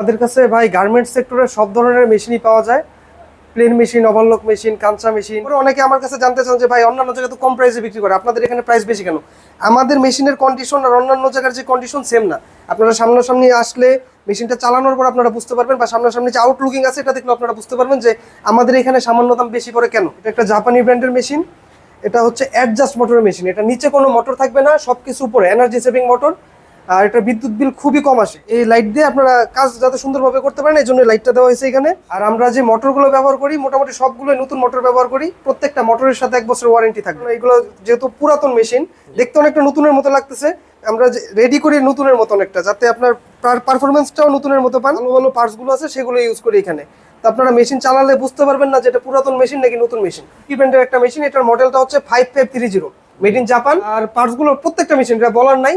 আমাদের কাছে ভাই গার্মেন্টস সেক্টরে সব ধরনের মেশিনই পাওয়া যায়। প্লেন মেশিন ওভারলক মেশিন কাঁচা মেশিন অনেকে আমার কাছে জানতে চান যে ভাই অন্যান্য জায়গায় তো কম প্রাইসে বিক্রি করে। আপনাদের এখানে প্রাইস বেশি কেন? আমাদের মেশিনের কন্ডিশন আর অন্যান্য জায়গার যে কন্ডিশন সেম না। আপনারা সামনাসামনি আসলে মেশিনটা চালানোর পর আপনারা বুঝতে পারবেন বা সামনাসামনি যে আউটলুকিং আছে এটা দেখলে আপনারা বুঝতে পারবেন যে আমাদের এখানে সামান্য দাম বেশি পড়ে কেন? এটা একটা জাপানি ব্র্যান্ডের মেশিন এটা হচ্ছে অ্যাডজাস্ট মোটরের মেশিন এটা নিচে কোনো মোটর থাকবে না সব কিছু উপরে। এনার্জি সেভিং মোটর আর এটা বিদ্যুৎ বিল খুবই কম আসে। এই লাইট দিয়ে আপনারা কাজ যাতে সুন্দরভাবে করতে পারেন এই জন্য লাইটটা দেওয়া হয়েছে এখানে। আর আমরা যে মোটরগুলো ব্যবহার করি, মোটামুটি সবগুলো নতুন মোটর ব্যবহার করি। প্রত্যেকটা মোটরের সাথে এক বছর ওয়ারেন্টি থাকবে। এগুলো যেহেতু পুরাতন মেশিন দেখতে অনেকটা নতুনের মতো লাগতেছে। আমরা রেডি করি নতুনের মতো অনেকটা, যাতে আপনার পারফরমেন্সটাও নতুনের মতো পান। ভালো ভালো পার্টসগুলো আছে, সেগুলো ইউজ করি এখানে। আপনারা মেশিন চালালে বুঝতে পারবেন না যে এটা পুরাতন মেশিন নাকি নতুন মেশিন ব্র্যান্ডের একটা মেশিন এটার মডেলটা হচ্ছে five five three zero made in Japan. আর পার্টসগুলো প্রত্যেকটা মেশিন, এটা বলার নাই।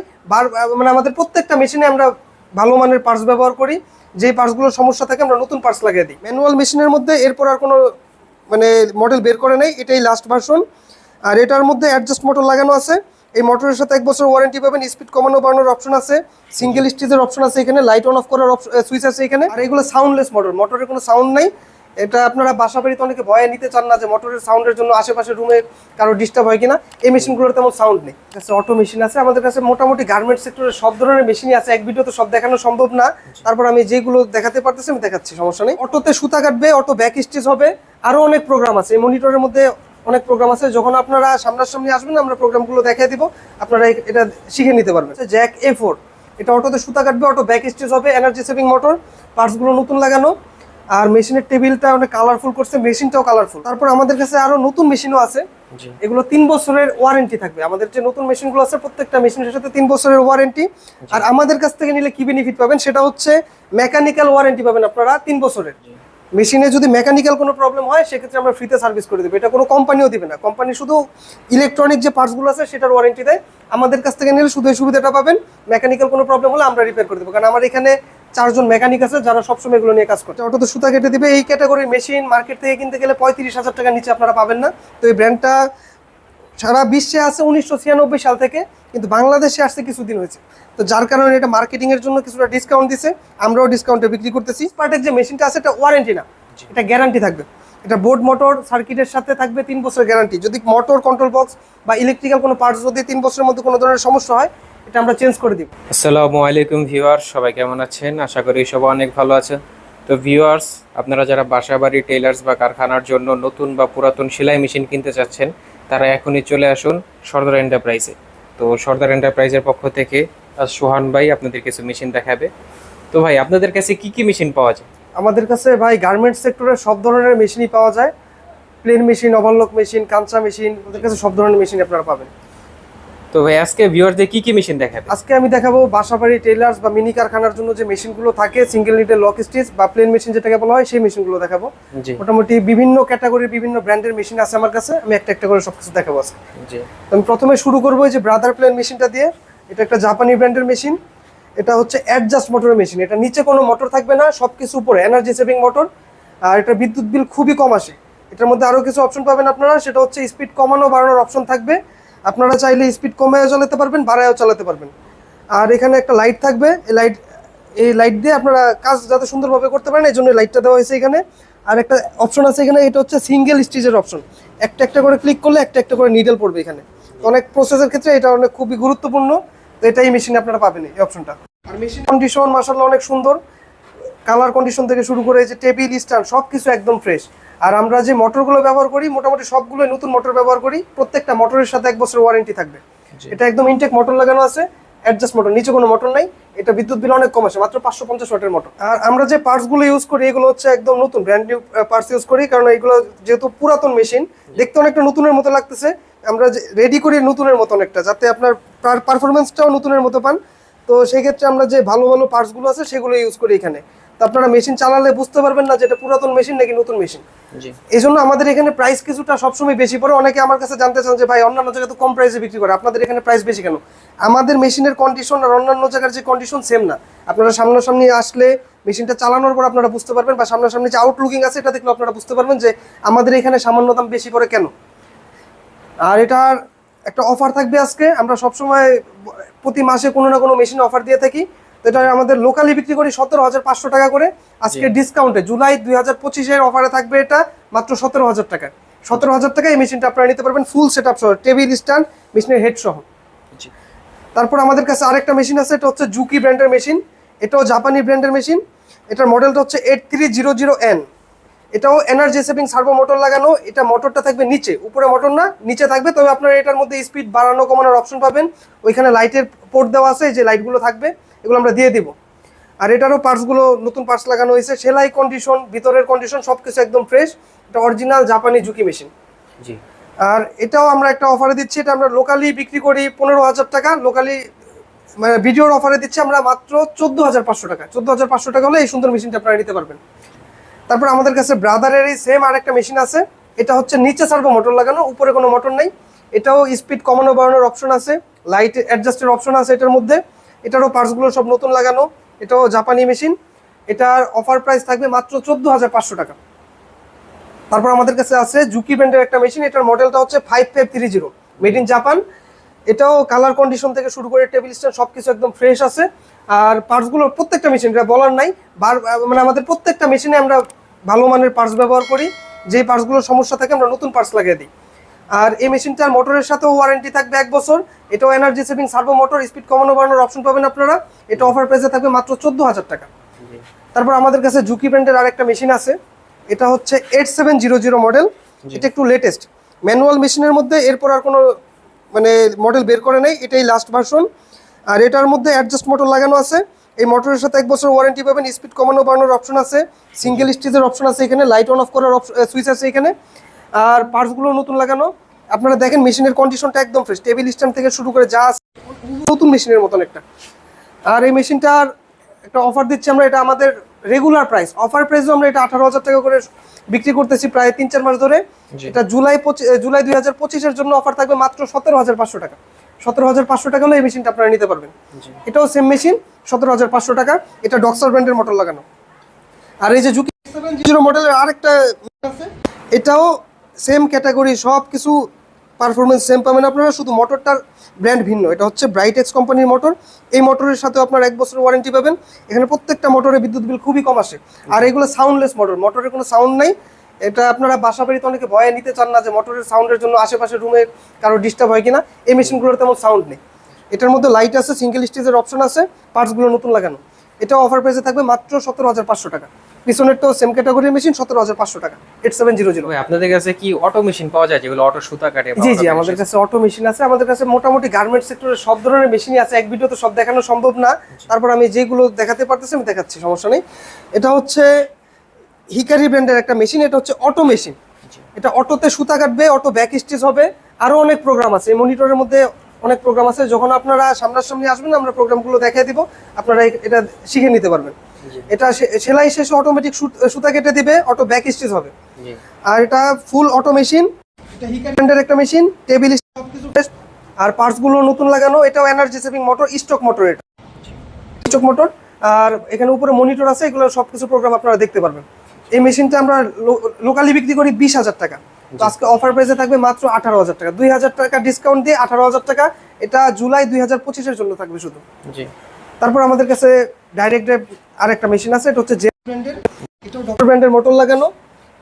মানে আমাদের প্রত্যেকটা মেশিনে আমরা ভালো মানের পার্টস ব্যবহার করি। যে পার্টসগুলোর সমস্যা থাকে, আমরা নতুন পার্টস লাগিয়ে দিই। ম্যানুয়াল মেশিনের মধ্যে এরপর আর কোনো মানে মডেল বের করে নেই। এটাই লাস্ট ভার্সন আর এটার মধ্যে অ্যাডজাস্ট মোটর লাগানো আছে। এই মোটরের সাথে এক বছর ওয়ারেন্টি পাবেন। স্পিড কমানো বাড়ানোর অপশন আছে। সিঙ্গেল স্টিজের অপশন আছে এখানে। লাইট অন অফ করার সুইচ আছে এখানে। আর এগুলো সাউন্ডলেস মোটর মোটরের কোনো সাউন্ড নাই। এটা আপনারা বাসা বাড়িতে অনেকে ভয়ে নিতে চান না যে মোটরের সাউন্ডের জন্য আশেপাশে রুমে কারও ডিস্টার্ব হয় কিনা, এই মেশিনগুলোর তেমন সাউন্ড নেই। কাছে অটো মেশিন আছে। আমাদের কাছে মোটামুটি গার্মেন্টস সেক্টরের সব ধরনের মেশিনই আছে। এক ভিডিও তো সব দেখানো সম্ভব না। তারপর আমি যেগুলো দেখাতে পারতেছি, আমি দেখাচ্ছি, সমস্যা নেই। অটোতে সুতা কাটবে, অটো ব্যাক স্টিচ হবে। আরও অনেক প্রোগ্রাম আছে। এই মনিটরের মধ্যে অনেক প্রোগ্রাম আছে। যখন আপনারা সামনাসামনি আসবেন, আমরা প্রোগ্রামগুলো দেখিয়ে দিব। আপনারা এটা শিখে নিতে পারবেন। জ্যাক এ ফোর এটা অটোতে সুতা কাটবে, অটো ব্যাক স্টিচ হবে এনার্জি সেভিং মোটর পার্টসগুলো নতুন লাগানো। আর মেশিনের টেবিলটা অনেক কালারফুল করছে মেশিনটাও কালারফুল তারপর আমাদের কাছে আরও নতুন মেশিনও আছে। এগুলো তিন বছরের ওয়ারেন্টি থাকবে। আমাদের যে নতুন মেশিনগুলো আছে প্রত্যেকটা মেশিনের সাথে তিন বছরের ওয়ারেন্টি আর আমাদের কাছ থেকে নিলে কি বেনিফিট পাবেন? সেটা হচ্ছে মেকানিক্যাল ওয়ারেন্টি পাবেন আপনারা তিন বছরের। মেশিনে যদি মেকানিক্যাল কোনো প্রবলেম হয় সেক্ষেত্রে আমরা ফ্রিতে সার্ভিস করে দেবো। এটা কোনো কোম্পানিও দিবে না। কোম্পানি শুধু ইলেকট্রনিক যে পার্টসগুলো আছে সেটার ওয়ারেন্টি দেয়। আমাদের কাছ থেকে নিলে শুধু সুবিধাটা পাবেন। মেকানিক্যাল কোনো প্রবলেম হলে আমরা রিপেয়ার করে দেবো। কারণ আমার এখানে চারজন মেকানিক আছে যারা সবসময় এগুলো নিয়ে কাজ করছে অটোতে সুতা কেটে দিবে। এই ক্যাটাগরির মেশিন মার্কেট থেকে কিনতে গেলে পঁয়ত্রিশ হাজার টাকার নিচে আপনারা পাবেন না। তো এই ব্র্যান্ডটা সারা বিশ্বে আছে উনিশশো ছিয়ানব্বই সাল থেকে কিন্তু বাংলাদেশে আসছে কিছুদিন হয়েছে। তো যার কারণে এটা মার্কেটিং এর জন্য কিছুটা ডিসকাউন্ট দিছে। আমরাও ডিসকাউন্টে বিক্রি করতেছি। পার্টের যে মেশিনটা আছে এটা ওয়ারেন্টি না। এটা গ্যারান্টি থাকবে। এটা বোর্ড মোটর সার্কিটের সাথে থাকবে তিন বছরের গ্যারান্টি যদি মোটর কন্ট্রোল বক্স বা ইলেকট্রিক্যাল কোনো পার্টস যদি তিন বছরের মধ্যে কোনো ধরনের সমস্যা হয় এটা আমরা চেঞ্জ করে দিব। আসসালামু আলাইকুম ভিউয়ার্স সবাই কেমন আছেন? আশা করি সবাই অনেক ভালো আছে তো ভিউয়ার্স আপনারা যারা বাসাবাড়ি টেইলার্স বা কারখানার জন্য নতুন বা পুরাতন সেলাই মেশিন কিনতে চাচ্ছেন তারা এখনই চলে আসুন সর্দার এন্টারপ্রাইজে। তো সর্দার এন্টারপ্রাইজের পক্ষ থেকে আজ সোহান ভাই আপনাদের কিছু মেশিন দেখাবে। তো ভাই আপনাদের কাছে কি কি মেশিন পাওয়া যায়? আমাদের কাছে ভাই গার্মেন্টস সেক্টরের সব ধরনের মেশিনই পাওয়া যায়। প্লেন মেশিন ওভারলক মেশিন কাঁচা মেশিন ওদের কাছে সব ধরনের মেশিন আপনারা পাবেন। তো ভাই আজকে ভিউয়ারদের কি কি মেশিন দেখাবে আজকে আমি দেখাবো বাসাবাড়ি টেইলার্স বা মিনি কারখানার জন্য যে মেশিনগুলো থাকে সিঙ্গেল নিটের লক স্টিচ বা প্লেন মেশিন যেটাকে বলা হয় সেই মেশিনগুলো দেখাবো। জি। মোটামুটি বিভিন্ন ক্যাটাগরির বিভিন্ন ব্র্যান্ডের মেশিন আছে আমার কাছে আমি একটা একটা করে সবকিছু দেখাবো আজকে। আমি প্রথমে শুরু করব এই যে ব্রাদার প্লেন মেশিনটা দিয়ে। এটা একটা জাপানি ব্র্যান্ডের মেশিন এটা হচ্ছে অ্যাডজাস্ট মোটরের মেশিন এটা নিচে কোনো মোটর থাকবে না সব কিছু উপরে এনার্জি সেভিং মোটর আর এটা বিদ্যুৎ বিল খুবই কম আসে। এটার মধ্যে আরও কিছু অপশন পাবেন আপনারা সেটা হচ্ছে স্পিড কমানো বাড়ানোর অপশন থাকবে। আপনারা চাইলে স্পিড কমেও চালাতে পারবেন, বাড়ায়ও চালাতে পারবেন। আর এখানে একটা লাইট থাকবে, এই লাইট এই লাইট দিয়ে আপনারা কাজ যাতে সুন্দরভাবে করতে পারেন, এই জন্য লাইটটা দেওয়া হয়েছে এখানে। আর একটা অপশন আছে এখানে, এটা হচ্ছে সিঙ্গেল স্টিজের অপশন একটা একটা করে ক্লিক করলে একটা একটা করে নিডেল পড়বে এখানে। অনেক প্রসেসের ক্ষেত্রে এটা অনেক খুবই গুরুত্বপূর্ণ, তো এটাই মেশিনে আপনারা পাবেন এই অপশনটা আর মেশিন কন্ডিশন মাসাল্লাহ অনেক সুন্দর। কালার কন্ডিশন থেকে শুরু করে যে টেবিল স্ট্যান্ড সব কিছু একদম ফ্রেশ আর আমরা যে মোটরগুলো ব্যবহার করি মোটামুটি সবগুলো নতুন মোটর ব্যবহার করি প্রত্যেকটা মোটরের সাথে এক বছর ওয়ারেন্টি থাকবে। এটা একদম ইনটেক মোটর লাগানো আছে অ্যাডজাস্ট মোটর নিচে কোনো মোটর নাই এটা বিদ্যুৎ বিল অনেক কম আসে মাত্র পাঁচশো পঞ্চাশ ওয়াটের মোটর আর আমরা যে পার্টসগুলো ইউজ করি এগুলো হচ্ছে একদম নতুন ব্র্যান্ড নিউ পার্টস ইউজ করি কারণ এগুলো যেহেতু পুরাতন মেশিন দেখতে অনেকটা নতুনের মতো লাগতেছে। আমরা রেডি করি নতুনের মতো অনেকটা যাতে আপনার পারফরমেন্সটাও নতুনের মতো পান। তো সেই ক্ষেত্রে আমরা যে ভালো ভালো পার্টসগুলো আছে সেগুলো ইউজ করি এখানে। আপনারা মেশিন চালালে বুঝতে পারবেন না যে এটা পুরাতন মেশিন নাকি নতুন মেশিন জি। এই জন্য আমাদের এখানে প্রাইস কিছুটা সবসময় বেশি পড়ে। অনেকে আমার কাছে জানতে চান যে ভাই অন্যান্য জায়গায় তো কম প্রাইসে বিক্রি করে। আপনাদের এখানে প্রাইস বেশি কেন? আমাদের মেশিনের কন্ডিশন আর অন্যান্য জায়গার যে কন্ডিশন সেম না। আপনারা সামনাসামনি আসলে মেশিনটা চালানোর পর আপনারা বুঝতে পারবেন বা সামনাসামনি যে আউটলুকিং আছে এটা দেখলে আপনারা বুঝতে পারবেন যে আমাদের এখানে সামান্য দাম বেশি পড়ে কেন। আর এটার একটা অফার থাকবে আজকে। আমরা সবসময় প্রতি মাসে কোনো না কোনো মেশিন অফার দিয়ে থাকি। এটা আমাদের লোকালি বিক্রি করি সতেরো হাজার পাঁচশো টাকা করে। আজকে ডিসকাউন্টে জুলাই দুই হাজার পঁচিশের অফারে থাকবে এটা মাত্র সতেরো হাজার টাকা। সতেরো হাজার টাকা এই মেশিনটা আপনারা নিতে পারবেন ফুল সেট আপ সহ টেবিল স্ট্যান্ড মেশিনের হেড সহ। তারপর আমাদের কাছে আরেকটা মেশিন আছে এটা হচ্ছে জুকি ব্র্যান্ডের মেশিন এটাও জাপানি ব্র্যান্ডের মেশিন এটার মডেলটা হচ্ছে eight three zero zero N এটাও এনার্জি সেভিং সার্ভো মোটর লাগানো এটা মোটরটা থাকবে নিচে উপরে মোটর না নিচে থাকবে তবে আপনারা এটার মধ্যে স্পিড বাড়ানো কমানোর অপশন পাবেন। ওইখানে লাইটের পোর্ট দেওয়া আছে যে লাইটগুলো থাকবে। এগুলো আমরা দিয়ে দিব। আর এটারও পার্টসগুলো নতুন পার্টস লাগানো হয়েছে। সেলাই কন্ডিশন ভিতরের কন্ডিশন সব কিছু একদম ফ্রেশ এটা অরিজিনাল জাপানি ঝুঁকি মেশিন জি। আর এটাও আমরা একটা অফারে দিচ্ছি। এটা আমরা লোকালি বিক্রি করি পনেরো হাজার টাকা। লোকালি মানে ভিডিওর অফারে দিচ্ছি আমরা মাত্র চোদ্দ হাজার পাঁচশো টাকা। চোদ্দ হাজার পাঁচশো টাকা হলে এই সুন্দর মেশিনটা আপনারা নিতে পারবেন। তারপর আমাদের কাছে ব্রাদারের এই সেম আর একটা মেশিন আছে। এটা হচ্ছে নিচে সার্ভো মোটর লাগানো উপরে কোনো মোটর নেই। এটাও স্পিড কমানো বাড়ানোর অপশন আছে। লাইট অ্যাডজাস্টের অপশন আছে এটার মধ্যে। এটারও পার্টসগুলো সব নতুন লাগানো, এটাও জাপানি মেশিন। এটার অফার প্রাইস থাকবে মাত্র চোদ্দ হাজার পাঁচশো টাকা। তারপর আমাদের কাছে আছে জুকি ব্র্যান্ডের একটা মেশিন, এটার মডেলটা হচ্ছে five five three zero, made in Japan. এটাও কালার কন্ডিশন থেকে শুরু করে টেবিল স্ট্যান্ড সব কিছু একদম ফ্রেশ আছে। আর পার্টসগুলোর প্রত্যেকটা মেশিন, এটা বলার নাই, বার মানে আমাদের প্রত্যেকটা মেশিনে আমরা ভালো মানের পার্টস ব্যবহার করি। যেই পার্টসগুলোর সমস্যা থাকে, আমরা নতুন পার্টস লাগিয়ে দিই। আর এই মেশিনটার মোটরের সাথেও ওয়ারেন্টি থাকবে এক বছর। এটাও energy saving servo motor speed কমানো বাড়ানোর অপশন পাবেন আপনারা। এটা অফার প্রাইসে থাকবে মাত্র চোদ্দ হাজার টাকা তারপর আমাদের কাছে জুকি ব্র্যান্ডের আরেকটা মেশিন আছে। এটা হচ্ছে eight seven zero zero model এটা একটু লেটেস্ট ম্যানুয়াল মেশিনের মধ্যে এরপর আর কোনো মানে মডেল বের করে নেই। এটাই লাস্ট ভার্সন আর এটার মধ্যে অ্যাডজাস্ট মোটর লাগানো আছে। এই মোটরের সাথে এক বছর ওয়ারেন্টি পাবেন। স্পিড কমানো বাড়ানোর অপশন আছে। সিঙ্গেল স্টিজের অপশন আছে এখানে। লাইট অন অফ করার সুইচ আছে এখানে। আর পার্টসগুলো নতুন লাগানো। আপনারা দেখেন মেশিনের কন্ডিশনটা একদম ফ্রেশ টেবিল স্ট্যান্ড থেকে শুরু করে যা আছে, নতুন মেশিনের মতন একটা। আর এই মেশিনটার একটা অফার দিচ্ছি আমরা এটা আমাদের রেগুলার প্রাইস অফার প্রাইসও আমরা এটা আঠারো হাজার টাকা করে বিক্রি করতেছি প্রায় তিন চার মাস ধরে। এটা জুলাই জুলাই দুই হাজার পঁচিশের জন্য অফার থাকবে মাত্র সতেরো হাজার পাঁচশো টাকা। সতেরো হাজার পাঁচশো টাকা হলে এই মেশিনটা আপনারা নিতে পারবেন। এটাও সেম মেশিন সতেরো হাজার পাঁচশো টাকা। এটা ডক্সর ব্র্যান্ডের মোটর লাগানো। আর এই যে জুকি জিরো মডেলের আরেকটা আছে এটাও সেম ক্যাটাগরি সব কিছু পারফরমেন্স সেম পাবেন আপনারা শুধু মোটরটার ব্র্যান্ড ভিন্ন। এটা হচ্ছে ব্রাইটেক্স কোম্পানির মোটর এই মোটরের সাথে আপনার এক বছর ওয়ারেন্টি পাবেন। এখানে প্রত্যেকটা মোটরে বিদ্যুৎ বিল খুবই কম আসে। আর এগুলো সাউন্ডলেস মোটর মোটরের কোনো সাউন্ড নাই। এটা আপনারা বাসা বাড়িতে অনেকে ভয়ে নিতে চান না যে মোটরের সাউন্ডের জন্য আশেপাশে রুমে কারও ডিস্টার্ব হয় কিনা। এই মেশিনগুলোর তেমন সাউন্ড নেই। এটার মধ্যে লাইট আছে সিঙ্গেল স্টেজের অপশন আছে পার্টসগুলো নতুন লাগানো। এটা অফার প্রাইসে থাকবে মাত্র সতেরো হাজার পাঁচশো টাকা। পিছনেরটাও সেম ক্যাটাগরির মেশিন সতেরো হাজার পাঁচশো টাকা। এইট সেভেন জিরো জিরো ভাই আপনাদের কাছে কি অটো মেশিন পাওয়া যায় যেগুলো অটো সুতা কাটে জি জি আমাদের কাছে অটো মেশিন আছে আমাদের কাছে মোটামুটি গার্মেন্ট সেক্টরের সব ধরনের মেশিনই আছে এক ভিডিওতে সব দেখানো সম্ভব না। তারপর আমি যেগুলো দেখাতে পারতেছি আমি দেখাচ্ছি সমস্যা নেই। এটা হচ্ছে হিকারি ব্র্যান্ডের একটা মেশিন এটা হচ্ছে অটো মেশিন এটা অটোতে সুতা কাটবে অটো ব্যাক স্টিচ হবে। আরও অনেক প্রোগ্রাম আছে এই মনিটরের মধ্যে অনেক প্রোগ্রাম আছে। যখন আপনারা সামনাসামনি আসবেন আমরা প্রোগ্রামগুলো দেখিয়ে দিব। আপনারা এটা শিখে নিতে পারবেন। এটা সেলাই শেষে অটোমেটিক সুতা কেটে দিবে অটো ব্যাক স্টিচ হবে। আর এটা ফুল অটো মেশিন এটা একটা মেশিন টেবিল সবকিছু। আর পার্টসগুলো নতুন লাগানো এটাও energy saving motor stock motor এটা। স্টক মোটর আর এখানে উপরে মনিটর আছে এগুলো সবকিছু প্রোগ্রাম আপনারা দেখতে পারবেন। এই মেশিনটা আমরা লোকালি বিক্রি করি বিশ হাজার টাকা। আজকে অফার প্রাইসে থাকবে মাত্র আঠারো হাজার টাকা। দুই হাজার টাকা ডিসকাউন্ট দিয়ে আঠারো হাজার টাকা এটা জুলাই দুই হাজার পঁচিশের জন্য থাকবে শুধু। জি। তারপর আমাদের কাছে ডাইরেক্ট আর একটা মেশিন আছে এটা হচ্ছে জে ব্র্যান্ডের এটাও ডক্টর ব্র্যান্ডের মোটর লাগানো।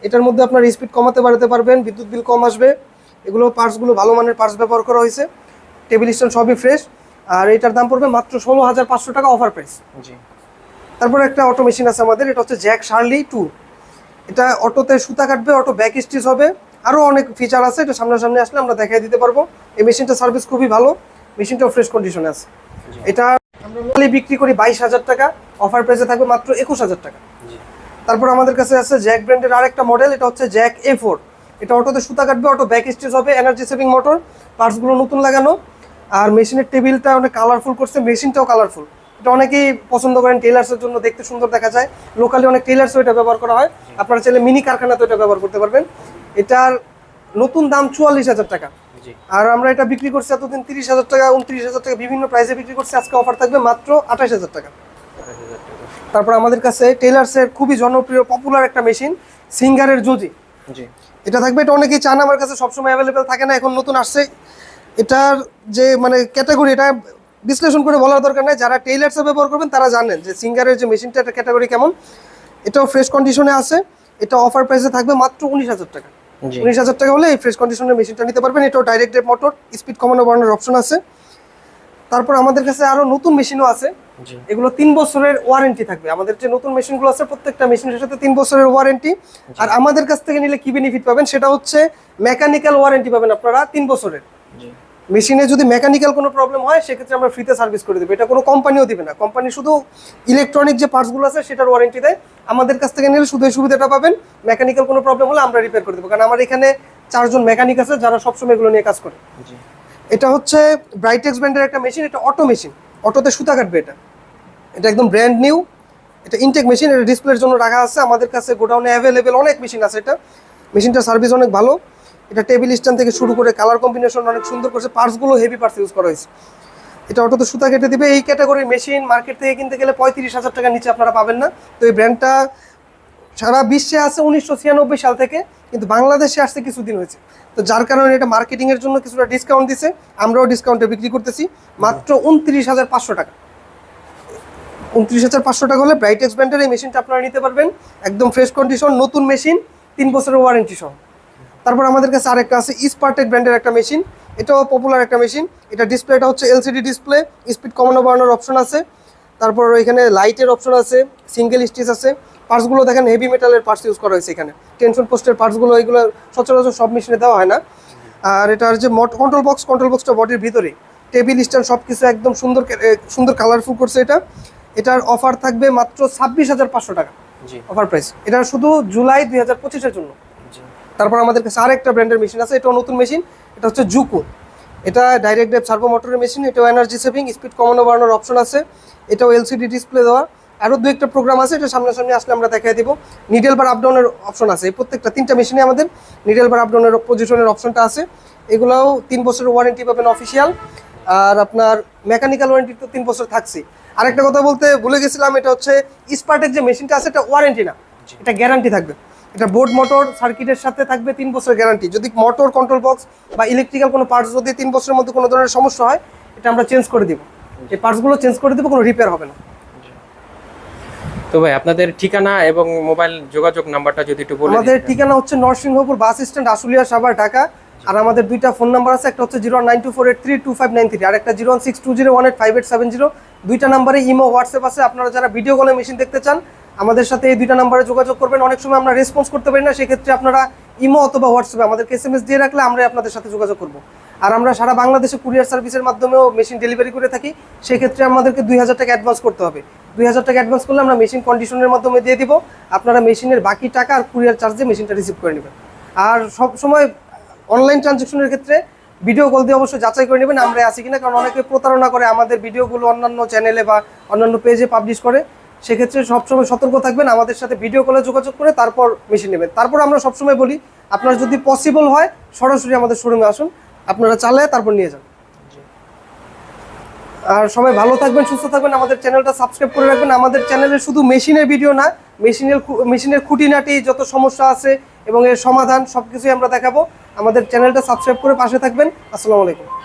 এটার মধ্যে আপনার স্পিড কমাতে বাড়াতে পারবেন বিদ্যুৎ বিল কম আসবে। এগুলো পার্টসগুলো ভালো মানের পার্টস ব্যবহার করা হয়েছে। টেবিল স্ট্যান্ড সবই ফ্রেশ আর এটার দাম পড়বে মাত্র ষোলো হাজার পাঁচশো টাকা অফার প্রাইস জি। তারপর একটা অটো মেশিন আছে আমাদের এটা হচ্ছে জ্যাক শার্লি টু এটা অটোতে সুতা কাটবে অটো ব্যাক স্টিচ হবে। আরও অনেক ফিচার আছে এটা সামনাসামনি আসলে আমরা দেখাই দিতে পারব। এই মেশিনটা সার্ভিস খুবই ভালো। মেশিনটাও ফ্রেশ কন্ডিশনে আছে। এটা আমরা বিক্রি করি বাইশ হাজার টাকা অফার প্রাইসে থাকবে মাত্র একুশ হাজার টাকা। তারপর আমাদের কাছে আছে জ্যাক ব্র্যান্ডের আরেকটা মডেল এটা হচ্ছে জ্যাক এ ফোর এটা অটোতে সুতা কাটবে অটো ব্যাক স্টিচ হবে এনার্জি সেভিং মোটর পার্টসগুলো নতুন লাগানো। আর মেশিনের টেবিলটা অনেক কালারফুল করছে মেশিনটাও কালারফুল এটা অনেকেই পছন্দ করেন টেলার্সের জন্য দেখতে সুন্দর দেখা যায়। লোকালি অনেক টেলার্সও এটা ব্যবহার করা হয়। আপনারা চাইলে মিনি কারখানাতেও এটা ব্যবহার করতে পারবেন। এটার নতুন দাম চুয়াল্লিশ হাজার টাকা। আর আমরা এটা বিক্রি করছি এতদিন তিরিশ হাজার টাকা উনত্রিশ হাজার টাকা বিভিন্ন প্রাইসে বিক্রি করছি। আজকে অফার থাকবে মাত্র আঠাশ হাজার টাকা। তারপর আমাদের কাছে টেলার্সের খুবই জনপ্রিয় পপুলার একটা মেশিন সিঙ্গারের জজি জি। এটা থাকবে এটা অনেকেই চান আমার কাছে সবসময় অ্যাভেলেবেল থাকে না এখন নতুন আসছে। এটার যে মানে ক্যাটাগরি এটা বিশ্লেষণ করে বলার দরকার নাই। যারা টেইলার্সে ব্যবহার করবেন তারা জানেন যে সিঙ্গারের যে মেশিনটা এটা ক্যাটাগরি কেমন। এটাও ফ্রেশ কন্ডিশনে আছে। এটা অফার প্রাইসে থাকবে মাত্র উনিশ হাজার টাকা। উনিশ হাজার টাকা হলে এই ফ্রেশ কন্ডিশনের মেশিনটা নিতে পারবেন। এটাও ডাইরেক্ট মোটর স্পিড কমানো বাড়ানোর অপশন আছে। তারপর আমাদের কাছে আরও নতুন মেশিনও আছে। এগুলো তিন বছরের ওয়ারেন্টি থাকবে। আমাদের যে নতুন মেশিনগুলো আছে প্রত্যেকটা মেশিনের সাথে তিন বছরের ওয়ারেন্টি আর আমাদের কাছ থেকে নিলে কি বেনিফিট পাবেন? সেটা হচ্ছে মেকানিক্যাল ওয়ারেন্টি পাবেন আপনারা তিন বছরের। মেশিনে যদি মেকানিক্যাল কোনো প্রবলেম হয় সেক্ষেত্রে আমরা ফ্রিতে সার্ভিস করে দেবো। এটা কোনো কোম্পানিও দিবে না। কোম্পানি শুধু ইলেকট্রনিক যে পার্টসগুলো আছে সেটার ওয়ারেন্টি দেয়। আমাদের কাছ থেকে নিলে শুধু এই সুবিধাটা পাবেন। মেকানিক্যাল কোনো প্রবলেম হলে আমরা রিপেয়ার করে দেবো। কারণ আমার এখানে চারজন মেকানিক আছে যারা সবসময় এগুলো নিয়ে কাজ করে। এটা হচ্ছে ব্রাইটেক্স ব্র্যান্ডের একটা মেশিন এটা অটো মেশিন অটোতে সুতা কাটবে এটা। এটা একদম ব্র্যান্ড নিউ এটা ইনটেক মেশিন এটা ডিসপ্লের জন্য রাখা আছে। আমাদের কাছে গোডাউনে অ্যাভেলেবেল অনেক মেশিন আছে এটা। মেশিনটার সার্ভিস অনেক ভালো। এটা টেবিল স্ট্যান্ড থেকে শুরু করে কালার কম্বিনেশন অনেক সুন্দর করছে পার্টসগুলো হেভি পার্টস ইউজ করা হয়েছে। এটা অটোতে সুতা কেটে দিবে, এই ক্যাটাগরির মেশিন মার্কেট থেকে কিনতে গেলে পঁয়ত্রিশ হাজার টাকার নিচে আপনারা পাবেন না। তো এই ব্র্যান্ডটা সারা বিশ্বে আছে উনিশশো ছিয়ানব্বই সাল থেকে, কিন্তু বাংলাদেশে আসতে কিছুদিন হয়েছে। তো যার কারণে এটা মার্কেটিং এর জন্য কিছুটা ডিসকাউন্ট দিছে, আমরাও ডিসকাউন্টে বিক্রি করতেছি, মাত্র উনত্রিশ হাজার পাঁচশো টাকা। উনত্রিশ হাজার পাঁচশো টাকা হলে ব্রাইটেক্স ব্র্যান্ডের এই মেশিনটা আপনারা নিতে পারবেন। একদম ফ্রেশ কন্ডিশন নতুন মেশিন তিন বছরের ওয়ারেন্টি সহ। তারপর আমাদের কাছে আরেকটা আছে ইস্পার্টেক ব্র্যান্ডের একটা মেশিন এটাও পপুলার একটা মেশিন এটা ডিসপ্লেটা হচ্ছে এলসিডি ডিসপ্লে স্পিড কমানো বাড়ানোর অপশন আছে তারপর এখানে লাইটের অপশন আছে সিঙ্গেল স্টিচ আছে পার্টসগুলো দেখেন হেভি মেটালের পার্টস ইউজ করা হয়েছে এখানে টেনশন পোস্টের পার্টসগুলো এগুলো সচরাচর সব মেশিনে দেওয়া হয় না। আর এটার যে কন্ট্রোল বক্স কন্ট্রোল বক্সটা বডির ভিতরে টেবিল স্ট্যান্ড সব কিছু একদম সুন্দর সুন্দর কালারফুল করছে এটা। এটার অফার থাকবে মাত্র ছাব্বিশ হাজার পাঁচশো টাকা। জি। অফার প্রাইস এটা শুধু জুলাই দুই হাজার পঁচিশের জন্য। তারপর আমাদের কাছে আরেকটা ব্র্যান্ডের মেশিন আছে এটাও নতুন মেশিন এটা হচ্ছে জুকু। এটা ডাইরেক্ট ড্রাইভ সার্ভো মোটরের মেশিন এটাও এনার্জি সেভিং স্পিড কমানো বাড়ানোর অপশন আছে। এটাও এলসিডি ডিসপ্লে দেওয়া। আরও দু একটা প্রোগ্রাম আছে এটা সামনাসামনি আসলে আমরা দেখাই দিব। নিডেল বার আপডাউনের অপশন আছে। এই প্রত্যেকটা তিনটা মেশিনে আমাদের নিডেল বার আপডাউনের পজিশনের অপশনটা আছে। এগুলাও তিন বছরের ওয়ারেন্টি পাবেন অফিসিয়াল আর আপনার মেকানিক্যাল ওয়ারেন্টি তো তিন বছর থাকছে। আরেকটা কথা বলতে ভুলে গেছিলাম এটা হচ্ছে স্পার্টের যে মেশিনটা আছে এটা ওয়ারেন্টি না। এটা গ্যারান্টি থাকবে। এটা বোর্ড মোটর সার্কিটের সাথে থাকবে তিন বছর গ্যারান্টি। যদি মোটর কন্ট্রোল বক্স বা ইলেকট্রিক্যাল কোনো পার্টস যদি তিন বছরের মধ্যে কোনো ধরনের সমস্যা হয় এটা আমরা চেঞ্জ করে দিব। এই পার্টসগুলো চেঞ্জ করে দিব কোনো রিপেয়ার হবে না। তো ভাই আপনাদের ঠিকানা এবং মোবাইল যোগাযোগ নাম্বারটা যদি একটু বলেন আমাদের ঠিকানা হচ্ছে নরসিংহপুর বাস স্ট্যান্ড আশুলিয়া সাভার ঢাকা। আর আমাদের দুইটা ফোন নাম্বার আছে, একটা হচ্ছে zero nine two four eight three two five nine three আর একটা zero six one five eight seven zero দুইটা নাম্বারে ইমো হোয়াটসঅ্যাপ আছে। আপনারা যারা ভিডিও কলে মেশিন দেখতে চান, আমাদের সাথে এই দুইটা নাম্বারে যোগাযোগ করবেন। অনেক সময় আমরা রেসপন্স করতে পারি না, সেক্ষেত্রে আপনারা ইমো অথবা হোয়াটসঅ্যাপে আমাদেরকে এস এম এস দিয়ে রাখলে আমরা আপনাদের সাথে যোগাযোগ করব। আর আমরা সারা বাংলাদেশে কুরিয়ার সার্ভিসের মাধ্যমেও মেশিন ডেলিভারি করে থাকি, সেক্ষেত্রে আমাদেরকে দুই হাজার টাকা অ্যাডভান্স করতে হবে। দুই হাজার টাকা অ্যাডভান্স করলে আমরা মেশিন কন্ডিশনের মাধ্যমে দিয়ে দিব। আপনারা মেশিনের বাকি টাকা আর কুরিয়ার চার্জে মেশিনটা রিসিভ করে নেবেন। আর সব সময় অনলাইন ট্রানজেকশনের ক্ষেত্রে ভিডিও কল দিয়ে অবশ্যই যাচাই করে নেবেন, আমরা আছি কিনা, কারণ অনেকে প্রতারণা করে আমাদের ভিডিওগুলো অন্যান্য চ্যানেলে বা অন্যান্য পেজে পাবলিশ করে। সেক্ষেত্রে সবসময় সতর্ক থাকবেন, আমাদের সাথে ভিডিও কলে যোগাযোগ করে তারপর মেশিন নেবেন। তারপর আমরা সবসময় বলি, আপনার যদি পসিবল হয়, সরাসরি আমাদের শোরুমে আসুন, আপনারা চালায় তারপর নিয়ে যান। আর সবাই ভালো থাকবেন, সুস্থ থাকবেন। আমাদের চ্যানেলটা সাবস্ক্রাইব করে রাখবেন। আমাদের চ্যানেলে শুধু মেশিনের ভিডিও না, মেশিনের মেশিনের খুঁটিনাটি, যত সমস্যা আছে এবং এর সমাধান সব কিছুই আমরা দেখাবো। আমাদের চ্যানেলটা সাবস্ক্রাইব করে পাশে থাকবেন। আসসালামু আলাইকুম।